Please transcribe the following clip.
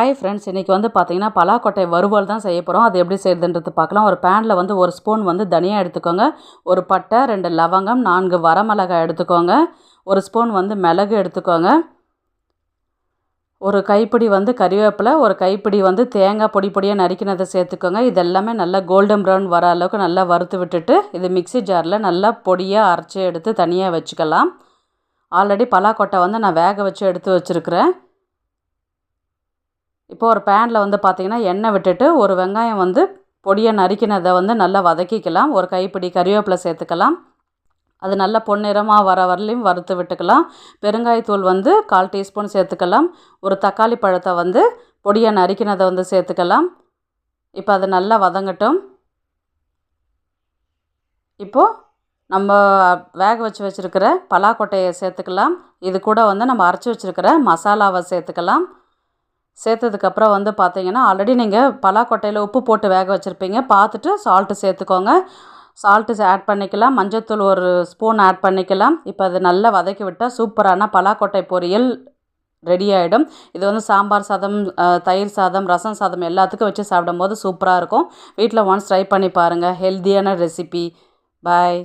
Hi friends இன்றைக்கி வந்து பார்த்தீங்கன்னா பலாக்கொட்டை வறுவல் தான் செய்ய போகிறோம் அது எப்படி செய்யுதுன்றது பார்க்கலாம். ஒரு பேனில் வந்து ஒரு ஸ்பூன் வந்து தனியா எடுத்துக்கோங்க. ஒரு பட்டை ரெண்டு லவங்கம் நான்கு வரமிளகாய் எடுத்துக்கோங்க. ஒரு ஸ்பூன் வந்து மிளகு எடுத்துக்கோங்க. ஒரு கைப்பிடி வந்து கறிவேப்பிலை ஒரு கைப்பிடி வந்து தேங்காய் பொடி பொடியாக நறுக்கினதை சேர்த்துக்கோங்க. இது எல்லாமே நல்லா கோல்டன் ப்ரௌன் வர அளவுக்கு நல்லா வறுத்து விட்டுட்டு இது மிக்ஸி ஜாரில் நல்லா பொடியாக அரைச்சி எடுத்து தனியாக வச்சுக்கலாம். ஆல்ரெடி பலாக்கொட்டை வந்து நான் வேக வச்சு எடுத்து வச்சுருக்கிறேன். இப்போ ஒரு பேனில் வந்து பார்த்திங்கன்னா எண்ணெய் விட்டுட்டு ஒரு வெங்காயம் வந்து பொடியை நறுக்கினதை வந்து நல்லா வதக்கிக்கலாம். ஒரு கைப்பிடி கறிவேப்பிலை சேர்த்துக்கலாம். அது நல்லா பொன்னிறமாக வர வரலையும் வறுத்து விட்டுக்கலாம். பெருங்காயத்தூள் வந்து கால் டீஸ்பூன் சேர்த்துக்கலாம். ஒரு தக்காளி பழத்தை வந்து பொடியை நறுக்கினதை வந்து சேர்த்துக்கலாம். இப்போ அது நல்லா வதங்கட்டும். இப்போது நம்ம வேக வச்சு வச்சுருக்கிற பலாக்கொட்டையை சேர்த்துக்கலாம். இது கூட வந்து நம்ம அரைச்சி வச்சுருக்கிற மசாலாவை சேர்த்துக்கலாம். சேர்த்ததுக்கப்புறம் வந்து பார்த்தீங்கன்னா ஆல்ரெடி நீங்கள் பலாக்கொட்டையில் உப்பு போட்டு வேக வச்சுருப்பீங்க. பார்த்துட்டு சால்ட்டு சேர்த்துக்கோங்க. சால்ட்டு ஆட் பண்ணிக்கலாம். மஞ்சத்தூள் ஒரு ஸ்பூன் ஆட் பண்ணிக்கலாம். இப்போ அது நல்லா வதக்கி விட்டால் சூப்பரான பலாக்கொட்டை பொரியல் ரெடி ஆகிடும் இது வந்து சாம்பார் சாதம் தயிர் சாதம் ரசம் சாதம் எல்லாத்துக்கும் வச்சு சாப்பிடும்போது சூப்பராக இருக்கும். வீட்டில் ஒன்ஸ் ட்ரை பண்ணி பாருங்கள் ஹெல்த்தியான ரெசிபி பாய்